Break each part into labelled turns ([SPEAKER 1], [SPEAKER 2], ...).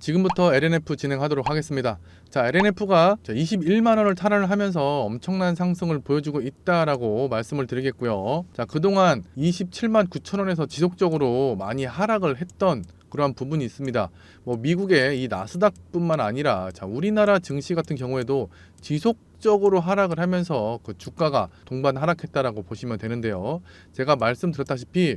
[SPEAKER 1] 지금부터 LNF 진행하도록 하겠습니다. 자, LNF가 21만 원을 탈환을 하면서 엄청난 상승을 보여주고 있다라고 말씀을 드리겠고요. 자, 그동안 27만 9천 원에서 지속적으로 많이 하락을 했던 그러한 부분이 있습니다. 뭐 미국의 이 나스닥뿐만 아니라 자, 우리나라 증시 같은 경우에도 지속 적으로 하락을 하면서 그 주가가 동반 하락했다라고 보시면 되는데요. 제가 말씀드렸다시피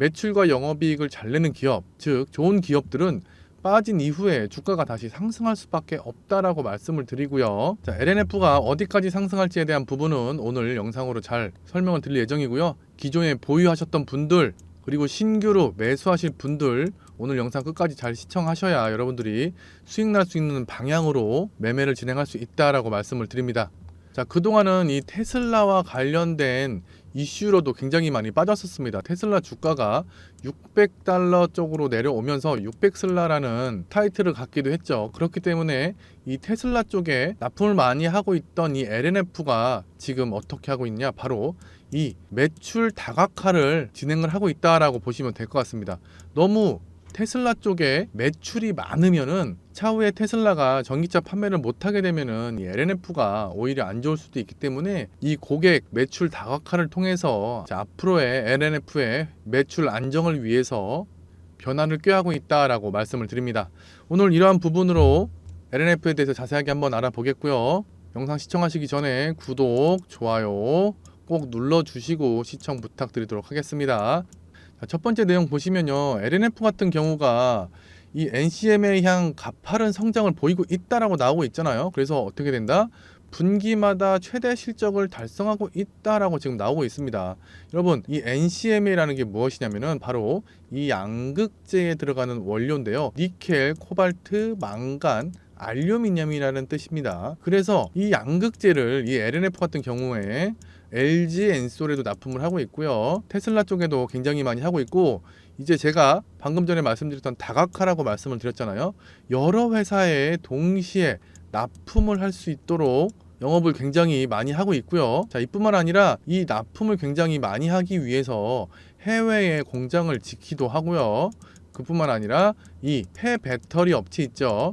[SPEAKER 1] 매출과 영업이익을 잘 내는 기업, 즉 좋은 기업들은 빠진 이후에 주가가 다시 상승할 수밖에 없다라고 말씀을 드리고요. 자, LNF가 어디까지 상승할지에 대한 부분은 오늘 영상으로 잘 설명을 드릴 예정이고요. 기존에 보유하셨던 분들 그리고 신규로 매수하실 분들 오늘 영상 끝까지 잘 시청하셔야 여러분들이 수익 날 수 있는 방향으로 매매를 진행할 수 있다라고 말씀을 드립니다. 자, 그동안은 이 테슬라와 관련된 이슈로도 굉장히 많이 빠졌었습니다. 테슬라 주가가 600달러 쪽으로 내려오면서 600슬라라는 타이틀을 갖기도 했죠. 그렇기 때문에 이 테슬라 쪽에 납품을 많이 하고 있던 이 LNF가 지금 어떻게 하고 있냐? 바로 이 매출 다각화를 진행을 하고 있다라고 보시면 될 것 같습니다. 너무 테슬라 쪽에 매출이 많으면은 차후에 테슬라가 전기차 판매를 못하게 되면은 이 LNF가 오히려 안 좋을 수도 있기 때문에 이 고객 매출 다각화를 통해서 자, 앞으로의 LNF의 매출 안정을 위해서 변화를 꾀하고 있다라고 말씀을 드립니다. 오늘 이러한 부분으로 LNF에 대해서 자세하게 한번 알아보겠고요. 영상 시청하시기 전에 구독, 좋아요 꼭 눌러주시고 시청 부탁드리도록 하겠습니다. 자, 첫 번째 내용 보시면요. LNF 같은 경우가 이 NCM에 향 가파른 성장을 보이고 있다라고 나오고 있잖아요. 그래서 어떻게 된다? 분기마다 최대 실적을 달성하고 있다라고 지금 나오고 있습니다. 여러분, 이 NCMA라는 게 무엇이냐면은 바로 이 양극재에 들어가는 원료인데요. 니켈, 코발트, 망간, 알루미늄이라는 뜻입니다. 그래서 이 양극재를 이 LNF 같은 경우에 LG 엔솔에도 납품을 하고 있고요. 테슬라 쪽에도 굉장히 많이 하고 있고 이제 제가 방금 전에 말씀드렸던 다각화라고 말씀을 드렸잖아요. 여러 회사에 동시에 납품을 할 수 있도록 영업을 굉장히 많이 하고 있고요. 자, 이뿐만 아니라 이 납품을 굉장히 많이 하기 위해서 해외에 공장을 짓기도 하고요. 그뿐만 아니라 이 폐 배터리 업체 있죠.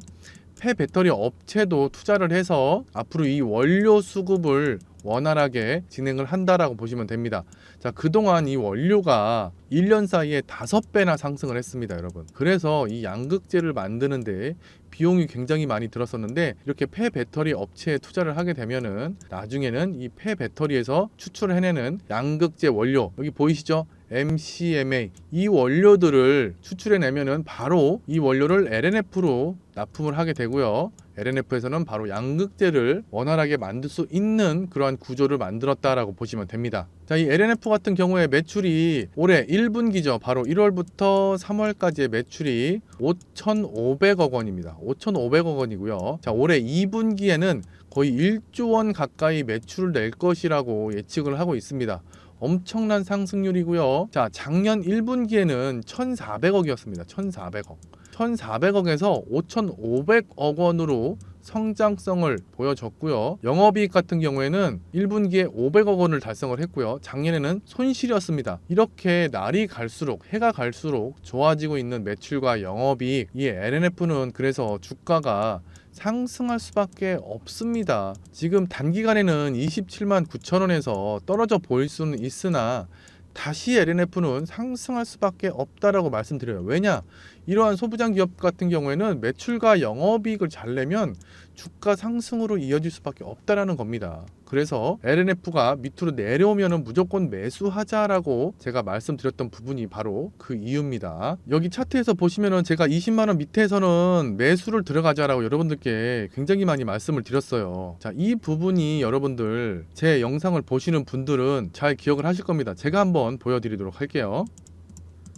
[SPEAKER 1] 폐 배터리 업체도 투자를 해서 앞으로 이 원료 수급을 원활하게 진행을 한다라고 보시면 됩니다. 자, 그동안 이 원료가 1년 사이에 다섯 배나 상승을 했습니다, 여러분. 그래서 이 양극재를 만드는데 비용이 굉장히 많이 들었었는데 이렇게 폐 배터리 업체에 투자를 하게 되면은 나중에는 이 폐 배터리에서 추출을 해내는 양극재 원료 여기 보이시죠? MCMA 이 원료들을 추출해내면은 바로 이 원료를 LNF로 납품을 하게 되고요. LNF에서는 바로 양극재를 원활하게 만들 수 있는 그러한 구조를 만들었다라고 보시면 됩니다. 자, 이 LNF 같은 경우에 매출이 올해 1분기죠. 바로 1월부터 3월까지의 매출이 5,500억 원입니다. 5,500억 원이고요. 자, 올해 2분기에는 거의 1조 원 가까이 매출을 낼 것이라고 예측을 하고 있습니다. 엄청난 상승률이고요. 자, 작년 1분기에는 1,400억이었습니다. 1,400억. 1,400억에서 5,500억 원으로 성장성을 보여줬고요. 영업이익 같은 경우에는 1분기에 500억 원을 달성을 했고요. 작년에는 손실이었습니다. 이렇게 날이 갈수록 해가 갈수록 좋아지고 있는 매출과 영업이익 이 LNF는 그래서 주가가 상승할 수밖에 없습니다. 지금 단기간에는 27만 9천 원에서 떨어져 보일 수는 있으나 다시 LNF는 상승할 수밖에 없다라고 말씀드려요. 왜냐? 이러한 소부장 기업 같은 경우에는 매출과 영업이익을 잘 내면 주가 상승으로 이어질 수밖에 없다라는 겁니다. 그래서 LNF가 밑으로 내려오면은 무조건 매수하자라고 제가 말씀드렸던 부분이 바로 그 이유입니다. 여기 차트에서 보시면은 제가 20만 원 밑에서는 매수를 들어가자라고 여러분들께 굉장히 많이 말씀을 드렸어요. 자, 이 부분이 여러분들 제 영상을 보시는 분들은 잘 기억을 하실 겁니다. 제가 한번 보여드리도록 할게요.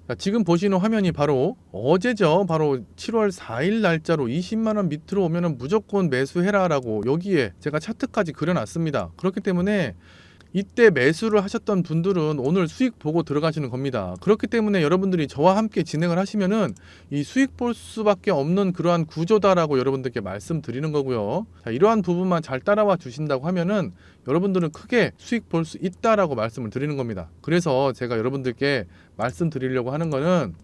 [SPEAKER 1] 자, 지금 보시는 화면이 바로 어제죠. 바로 7월 4일 날짜로 20만 원 밑으로 오면은 무조건 매수해라라고 여기에 제가 차트까지 그려놨습니다. 그렇기 때문에 이때 매수를 하셨던 분들은 오늘 수익 보고 들어가시는 겁니다. 그렇기 때문에 여러분들이 저와 함께 진행을 하시면은 이 수익 볼 수밖에 없는 그러한 구조다라고 여러분들께 말씀드리는 거고요. 자, 이러한 부분만 잘 따라와 주신다고 하면은 여러분들은 크게 수익 볼 수 있다라고 말씀을 드리는 겁니다. 그래서 제가 여러분들께 말씀드리려고 하는 거는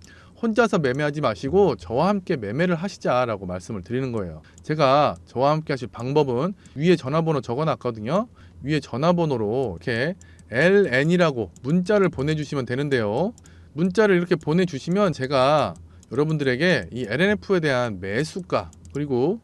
[SPEAKER 1] 혼자서 매매하지 마시고 저와 함께 매매를 하시자라고 말씀을 드리는 거예요. 제가 저와 함께 하실 방법은 위에 전화번호 적어 놨거든요. 위에 전화번호로 이렇게 LN이라고 문자를 보내주시면 되는데요. 문자를 이렇게 보내주시면 제가 여러분들에게 이 LNF에 대한 매수가 그리고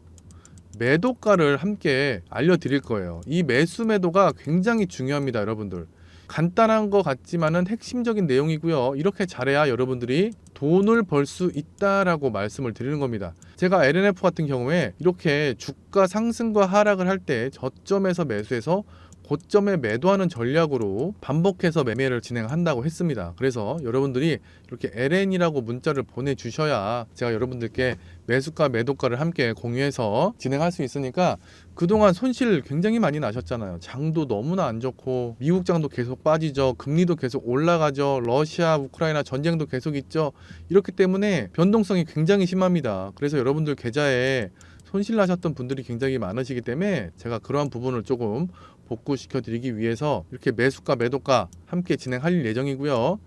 [SPEAKER 1] 매도가를 함께 알려드릴 거예요. 이 매수 매도가 굉장히 중요합니다, 여러분들. 간단한 것 같지만은 핵심적인 내용이고요. 이렇게 잘해야 여러분들이 돈을 벌 수 있다라고 말씀을 드리는 겁니다. 제가 LNF 같은 경우에 이렇게 주가 상승과 하락을 할 때 저점에서 매수해서 고점에 매도하는 전략으로 반복해서 매매를 진행한다고 했습니다. 그래서 여러분들이 이렇게 LN이라고 문자를 보내주셔야 제가 여러분들께 매수가 매도가를 함께 공유해서 진행할 수 있으니까 그동안 손실 굉장히 많이 나셨잖아요. 장도 너무나 안 좋고 미국 장도 계속 빠지죠. 금리도 계속 올라가죠. 러시아 우크라이나 전쟁도 계속 있죠. 이렇기 때문에 변동성이 굉장히 심합니다. 그래서 여러분들 계좌에 손실 나셨던 분들이 굉장히 많으시기 때문에 제가 그러한 부분을 조금 복구시켜 드리기 위해서 이렇게 매수가 매도가 함께 진행할 예정이고요.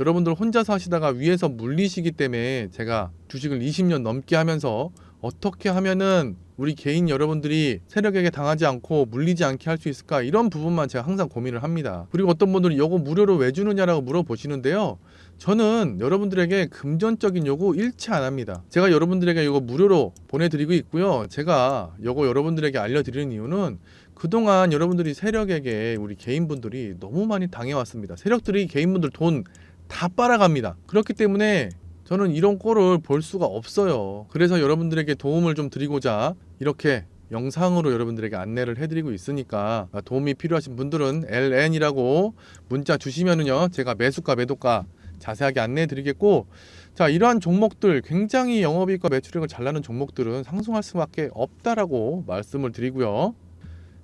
[SPEAKER 1] 여러분들 혼자서 하시다가 위에서 물리시기 때문에 제가 주식을 20년 넘게 하면서 어떻게 하면은 우리 개인 여러분들이 세력에게 당하지 않고 물리지 않게 할 수 있을까 이런 부분만 제가 항상 고민을 합니다. 그리고 어떤 분들이 이거 무료로 왜 주느냐라고 물어보시는데요. 저는 여러분들에게 금전적인 요구 일치 안 합니다. 제가 여러분들에게 이거 무료로 보내드리고 있고요. 제가 이거 여러분들에게 알려드리는 이유는 그동안 여러분들이 세력에게 우리 개인분들이 너무 많이 당해왔습니다. 세력들이 개인분들 돈 다 빨아갑니다. 그렇기 때문에 저는 이런 꼴을 볼 수가 없어요. 그래서 여러분들에게 도움을 좀 드리고자 이렇게 영상으로 여러분들에게 안내를 해드리고 있으니까 도움이 필요하신 분들은 LN이라고 문자 주시면은요 제가 매수가 매도가 자세하게 안내해 드리겠고 자 이러한 종목들 굉장히 영업이익과 매출액을 잘 나는 종목들은 상승할 수밖에 없다라고 말씀을 드리고요.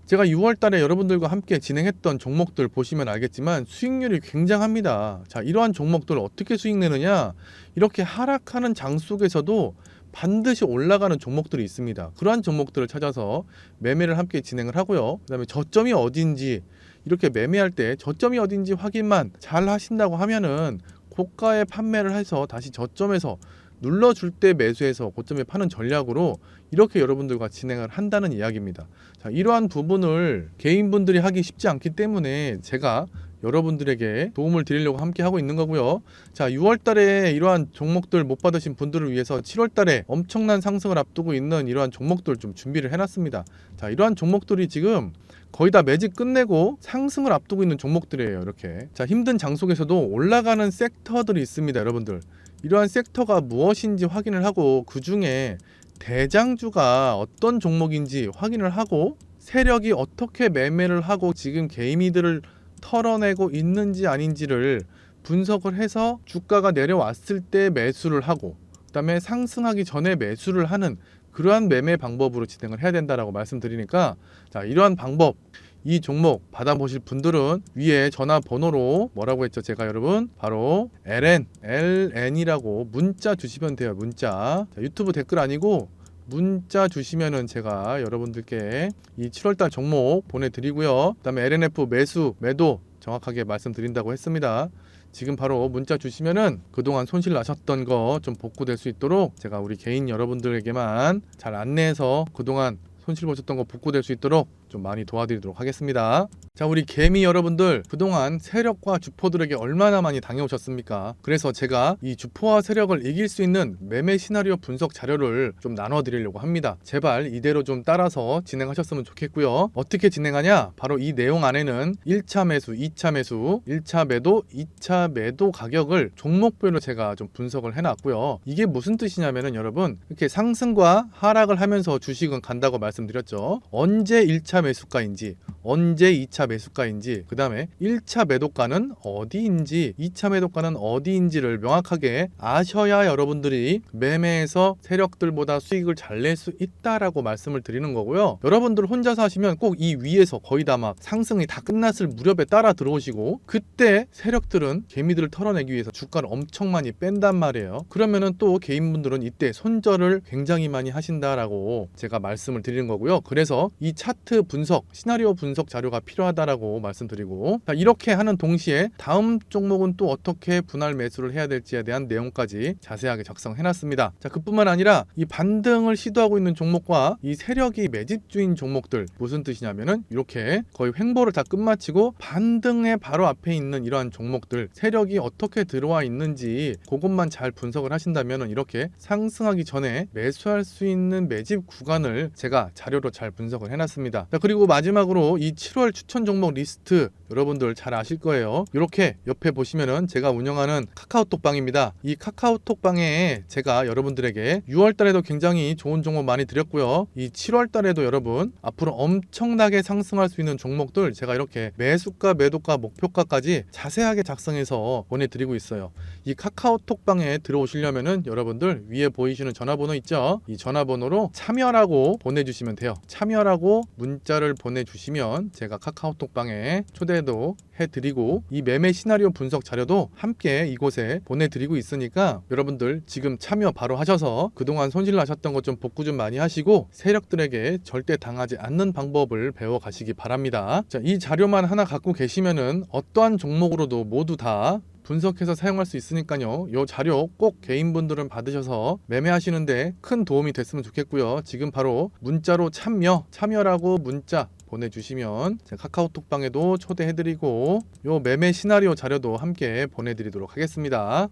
[SPEAKER 1] 제가 6월 달에 여러분들과 함께 진행했던 종목들 보시면 알겠지만 수익률이 굉장합니다. 자, 이러한 종목들 어떻게 수익 내느냐? 이렇게 하락하는 장 속에서도 반드시 올라가는 종목들이 있습니다. 그러한 종목들을 찾아서 매매를 함께 진행을 하고요. 그 다음에 저점이 어딘지 이렇게 매매할 때 저점이 어딘지 확인만 잘 하신다고 하면은 고가에 판매를 해서 다시 저점에서 눌러줄 때 매수해서 고점에 파는 전략으로 이렇게 여러분들과 진행을 한다는 이야기입니다. 자, 이러한 부분을 개인분들이 하기 쉽지 않기 때문에 제가 여러분들에게 도움을 드리려고 함께 하고 있는 거고요. 자, 6월 달에 이러한 종목들 못 받으신 분들을 위해서 7월 달에 엄청난 상승을 앞두고 있는 이러한 종목들 좀 준비를 해놨습니다. 자, 이러한 종목들이 지금 거의 다 매직 끝내고 상승을 앞두고 있는 종목들이에요. 이렇게. 자, 힘든 장 속에서도 올라가는 섹터들이 있습니다, 여러분들. 이러한 섹터가 무엇인지 확인을 하고 그 중에 대장주가 어떤 종목인지 확인을 하고 세력이 어떻게 매매를 하고 지금 개미들을 털어내고 있는지 아닌지를 분석을 해서 주가가 내려왔을 때 매수를 하고 그다음에 상승하기 전에 매수를 하는 그러한 매매 방법으로 진행을 해야 된다라고 말씀드리니까 자 이러한 방법 이 종목 받아보실 분들은 위에 전화번호로 뭐라고 했죠? 제가 여러분? 바로 LN LN이라고 문자 주시면 돼요 문자. 자, 유튜브 댓글 아니고 문자 주시면은 제가 여러분들께 이 7월달 종목 보내드리고요. 그 다음에 LNF 매수 매도 정확하게 말씀드린다고 했습니다 지금 바로 문자 주시면은 그동안 손실 나셨던 거 좀 복구될 수 있도록 제가 우리 개인 여러분들에게만 잘 안내해서 그동안 손실 보셨던 거 복구될 수 있도록 좀 많이 도와드리도록 하겠습니다. 자, 우리 개미 여러분들 그동안 세력과 주포들에게 얼마나 많이 당해오셨습니까? 그래서 제가 이 주포와 세력을 이길 수 있는 매매 시나리오 분석 자료를 좀 나눠드리려고 합니다. 제발 이대로 좀 따라서 진행하셨으면 좋겠고요. 어떻게 진행하냐? 바로 이 내용 안에는 1차 매수, 2차 매수, 1차 매도, 2차 매도 가격을 종목별로 제가 좀 분석을 해놨고요. 이게 무슨 뜻이냐면은 여러분 이렇게 상승과 하락을 하면서 주식은 간다고 말씀드렸죠. 언제 1차 매수가인지 언제 2차 매수가인지 그 다음에 1차 매도가는 어디인지 2차 매도가는 어디인지를 명확하게 아셔야 여러분들이 매매에서 세력들보다 수익을 잘 낼 수 있다라고 말씀을 드리는 거고요. 여러분들 혼자서 하시면 꼭 이 위에서 거의 다 막 상승이 다 끝났을 무렵에 따라 들어오시고 그때 세력들은 개미들을 털어내기 위해서 주가를 엄청 많이 뺀단 말이에요. 그러면은 또 개인분들은 이때 손절을 굉장히 많이 하신다라고 제가 말씀을 드리는 거고요. 그래서 이 차트 분석, 시나리오 분석 자료가 필요하다라고 말씀드리고 자, 이렇게 하는 동시에 다음 종목은 또 어떻게 분할 매수를 해야 될지에 대한 내용까지 자세하게 작성해놨습니다. 자, 그뿐만 아니라 이 반등을 시도하고 있는 종목과 이 세력이 매집주인 종목들 무슨 뜻이냐면은 이렇게 거의 횡보를 다 끝마치고 반등의 바로 앞에 있는 이러한 종목들 세력이 어떻게 들어와 있는지 그것만 잘 분석을 하신다면은 이렇게 상승하기 전에 매수할 수 있는 매집 구간을 제가 자료로 잘 분석을 해놨습니다. 자, 그리고 마지막으로 이 7월 추천 종목 리스트 여러분들 잘 아실 거예요. 이렇게 옆에 보시면은 제가 운영하는 카카오톡방입니다. 이 카카오톡방에 제가 여러분들에게 6월 달에도 굉장히 좋은 종목 많이 드렸고요. 이 7월 달에도 여러분 앞으로 엄청나게 상승할 수 있는 종목들 제가 이렇게 매수가, 매도가, 목표가까지 자세하게 작성해서 보내드리고 있어요. 이 카카오톡방에 들어오시려면은 여러분들 위에 보이시는 전화번호 있죠? 이 전화번호로 참여라고 보내주시면 돼요. 참여라고 문자 를 보내주시면 제가 카카오톡방에 초대도 해드리고 이 매매 시나리오 분석 자료도 함께 이곳에 보내드리고 있으니까 여러분들 지금 참여 바로 하셔서 그동안 손실 나셨던 것 좀 복구 좀 많이 하시고 세력들에게 절대 당하지 않는 방법을 배워 가시기 바랍니다. 자, 이 자료만 하나 갖고 계시면은 어떠한 종목으로도 모두 다 분석해서 사용할 수 있으니까요. 이 자료 꼭 개인분들은 받으셔서 매매하시는데 큰 도움이 됐으면 좋겠고요. 지금 바로 문자로 참여, 참여라고 문자 보내주시면 카카오톡방에도 초대해드리고 요 매매 시나리오 자료도 함께 보내드리도록 하겠습니다.